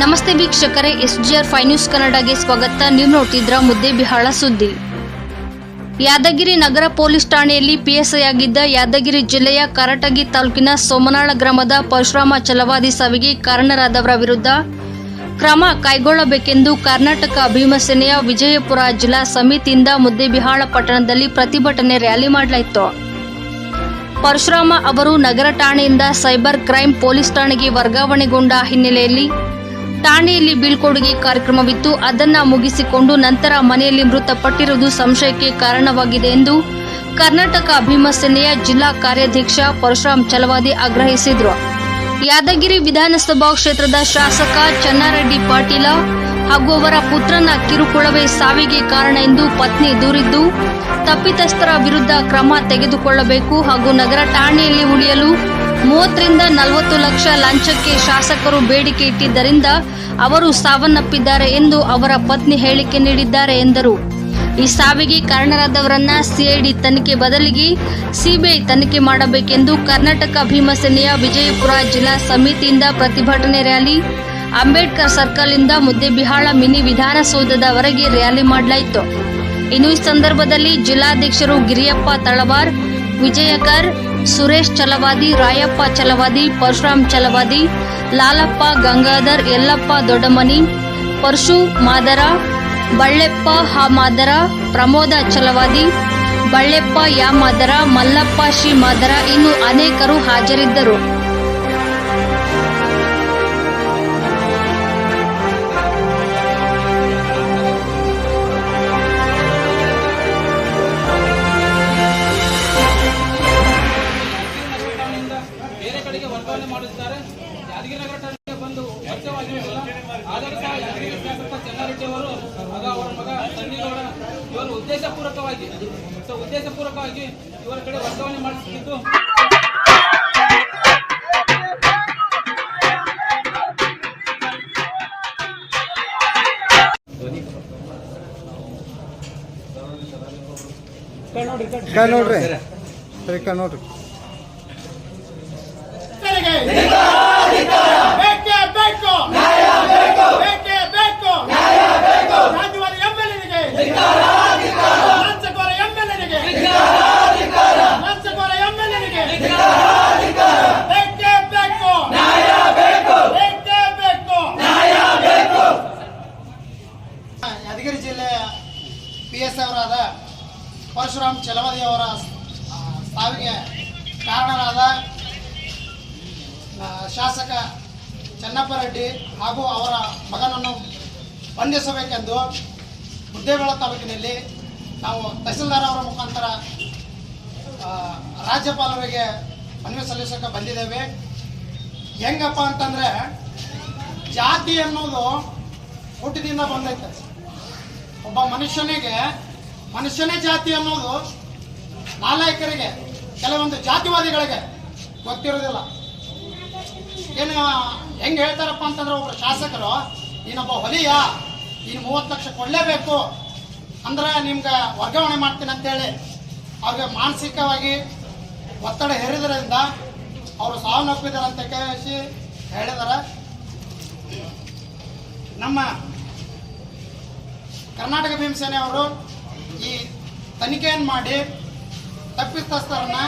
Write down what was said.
ನಮಸ್ತೆ ವೀಕ್ಷಕರೇ, ಎಸ್ಜಿಆರ್ five news ಕನ್ನಡಗೆ ಸ್ವಾಗತ. ನೀವು ನೋಡ್ತಿದ್ರ ಮುದ್ದೆಬಿಹಾಳ ಸುದ್ದಿ. ಯಾದಗಿರಿ ನಗರ ಪೊಲೀಸ್ ಠಾಣೆಯಲ್ಲಿ ಪಿಎಸ್ಐ ಆಗಿದ್ದ ಯಾದಗಿರಿ ಜಿಲ್ಲೆಯ ಕರಟಗಿ ತಾಲೂಕಿನ ಸೋಮನಾಳ ಗ್ರಾಮದ ಪರಶುರಾಮ ಛಲವಾದಿ ಸಾವಿಗೆ ಕಾರಣರಾದವರ ವಿರುದ್ಧ ಕ್ರಮ ಕೈಗೊಳ್ಳಬೇಕೆಂದು ಕರ್ನಾಟಕ ಭೀಮಸೇನೆಯ ವಿಜಯಪುರ ಜಿಲ್ಲಾ ಸಮಿತಿಯಿಂದ ಮುದ್ದೇಬಿಹಾಳ ಪಟ್ಟಣದಲ್ಲಿ ಪ್ರತಿಭಟನೆ ರ್ಯಾಲಿ ಮಾಡಲಾಯಿತು. ಪರಶುರಾಮ ಅವರು ನಗರ ಠಾಣೆಯಿಂದ ಸೈಬರ್ ಕ್ರೈಂ ಪೊಲೀಸ್ ಠಾಣೆಗೆ ವರ್ಗಾವಣೆಗೊಂಡ ಹಿನ್ನೆಲೆಯಲ್ಲಿ ಠಾಣೆಯಲ್ಲಿ ಬೀಳ್ಕೊಡುಗೆ ಕಾರ್ಯಕ್ರಮವಿತ್ತು. ಅದನ್ನ ಮುಗಿಸಿಕೊಂಡು ನಂತರ ಮನೆಯಲ್ಲಿ ಮೃತಪಟ್ಟಿರುವುದು ಸಂಶಯಕ್ಕೆ ಕಾರಣವಾಗಿದೆ ಎಂದು ಕರ್ನಾಟಕ ಭೀಮಸೇನೆಯ ಜಿಲ್ಲಾ ಕಾರ್ಯಾಧ್ಯಕ್ಷ ಪರಶುರಾಮ್ ಚಲವಾದಿ ಆಗ್ರಹಿಸಿದರು. ಯಾದಗಿರಿ ವಿಧಾನಸಭಾ ಕ್ಷೇತ್ರದ ಶಾಸಕ ಚನ್ನಾರೆಡ್ಡಿ ಪಾಟೀಲ ಹಾಗೂ ಅವರ ಪುತ್ರನ ಕಿರುಕುಳವೇ ಸಾವಿಗೆ ಕಾರಣ ಎಂದು ಪತ್ನಿ ದೂರಿದ್ದು, ತಪ್ಪಿತಸ್ಥರ ವಿರುದ್ಧ ಕ್ರಮ ತೆಗೆದುಕೊಳ್ಳಬೇಕು ಹಾಗೂ ನಗರ ಠಾಣೆಯಲ್ಲಿ ಉಳಿಯಲು ಮೂವತ್ತರಿಂದ ನಲವತ್ತು ಲಕ್ಷ ಲಂಚಕ್ಕೆ ಶಾಸಕರು ಬೇಡಿಕೆ ಇಟ್ಟಿದ್ದರಿಂದ ಅವರು ಸಾವನ್ನಪ್ಪಿದ್ದಾರೆ ಎಂದು ಅವರ ಪತ್ನಿ ಹೇಳಿಕೆ ನೀಡಿದ್ದಾರೆ ಎಂದರು. ಈ ಸಾವಿಗೆ ಕಾರಣರಾದವರನ್ನ ಸಿಐಡಿ ತನಿಖೆ ಬದಲಿಗೆ ಸಿಬಿಐ ತನಿಖೆ ಮಾಡಬೇಕೆಂದು ಕರ್ನಾಟಕ ಭೀಮಸೇನೆಯ ವಿಜಯಪುರ ಜಿಲ್ಲಾ ಸಮಿತಿಯಿಂದ ಪ್ರತಿಭಟನೆ ರ್ಯಾಲಿ, ಅಂಬೇಡ್ಕರ್ ಸರ್ಕಲ್ ಇಂದ ಮುದ್ದೇಬಿಹಾಳ ಮಿನಿ ವಿಧಾನಸೌಧದವರೆಗೆ ರ್ಯಾಲಿ ಮಾಡಲಾಯಿತು. ಇನ್ನು ಈ ಸಂದರ್ಭದಲ್ಲಿ ಜಿಲ್ಲಾಧ್ಯಕ್ಷರು ಗಿರಿಯಪ್ಪ ತಳವಾರ್, ವಿಜಯಕರ್ ಸುರೇಶ್ ಚಲವಾದಿ, ರಾಯಪ್ಪ ಚಲವಾದಿ, ಪರಶುರಾಮ್ ಚಲವಾದಿ, ಲಾಲಪ್ಪ, ಗಂಗಾಧರ್, ಯಲ್ಲಪ್ಪ, ದೊಡ್ಡಮನಿ, ಪರಶು, ಮಾದರ, ಬಳ್ಳೆಪ್ಪ, ಹಾ ಮಾದರ, ಪ್ರಮೋದ ಚಲವಾದಿ, ಬಳ್ಳೆಪ್ಪ, ಯಾ ಮಾದರ, ಮಲ್ಲಪ್ಪ ಶ್ರೀ ಮಾದರ, ಇನ್ನು ಅನೇಕರು ಹಾಜರಿದ್ದರು. ಮಾಡುತ್ತಾರೆ ಯಾದಗಿರಿ ನಗರ ಠಾಣೆಗೆ ಬಂದು ವರ್ಷವಾಗಿರಲಿಲ್ಲ ಆದರೂ ಸಹ ಯಾದಗಿರಿ ಶಾಸಕ ಚನ್ನಾರೆಡ್ಡಿ ಅವರು, ಮಗ, ಅವರ ಮಗ ಸನ್ನಿಗೌಡ ಇವರು ಉದ್ದೇಶಪೂರ್ವಕವಾಗಿ, ಸೊ ಉದ್ದೇಶಪೂರ್ವಕವಾಗಿ ಇವರ ಕಡೆ ವರ್ಗಾವಣೆ ಮಾಡಿಸುತ್ತಿದ್ದು ಕೈ ನೋಡ್ರಿ ಸರಿ ನೋಡ್ರಿ. ಅವರಾದ ಪರಶುರಾಮ್ ಚಲವದಿ ಅವರ ಆ, ಸಾವಿಗೆ ಕಾರಣರಾದ ಶಾಸಕ ಚನ್ನಪ್ಪ ರೆಡ್ಡಿ ಹಾಗೂ ಅವರ ಮಗನನ್ನು ಬಂಧಿಸಬೇಕೆಂದು ಮುದ್ದೇಬೇಳ ತಾಲೂಕಿನಲ್ಲಿ ನಾವು ತಹಸೀಲ್ದಾರ್ ಅವರ ಮುಖಾಂತರ ರಾಜ್ಯಪಾಲರಿಗೆ ಮನವಿ ಸಲ್ಲಿಸೋಕೆ ಬಂದಿದ್ದೇವೆ. ಹೆಂಗಪ್ಪ ಅಂತಂದ್ರೆ ಜಾತಿ ಅನ್ನೋದು ಹುಟ್ಟಿದಿಂದ ಬಂದೈತೆ. ಒಬ್ಬ ಮನುಷ್ಯನಿಗೆ ಮನುಷ್ಯನೇ ಜಾತಿ ಅನ್ನೋದು ನಾಲಾಯಕರಿಗೆ ಕೆಲವೊಂದು ಜಾತಿವಾದಿಗಳಿಗೆ ಗೊತ್ತಿರೋದಿಲ್ಲ ಏನು, ಹೆಂಗೆ ಹೇಳ್ತಾರಪ್ಪ ಅಂತಂದ್ರೆ ಒಬ್ಬರು ಶಾಸಕರು, ನೀನೊಬ್ಬ ಹೊಲಿಯ ನೀನು ಮೂವತ್ತು ಲಕ್ಷ ಕೊಡಲೇಬೇಕು, ಅಂದ್ರೆ ನಿಮ್ಗೆ ವರ್ಗಾವಣೆ ಮಾಡ್ತೀನಿ ಅಂತೇಳಿ ಅವ್ರಿಗೆ ಮಾನಸಿಕವಾಗಿ ಒತ್ತಡ ಹೇರಿದ್ರಿಂದ ಅವರು ಸಾವನ್ನಪ್ಪಿದ್ದಾರೆ ಅಂತ ಕೇಳಿಸಿ ಹೇಳಿದಾರೆ. ನಮ್ಮ ಕರ್ನಾಟಕ ಭೀಮಸೇನೆ ಅವರು ಈ ತನಿಖೆಯನ್ನು ಮಾಡಿ ತಪ್ಪಿತಸ್ಥರನ್ನ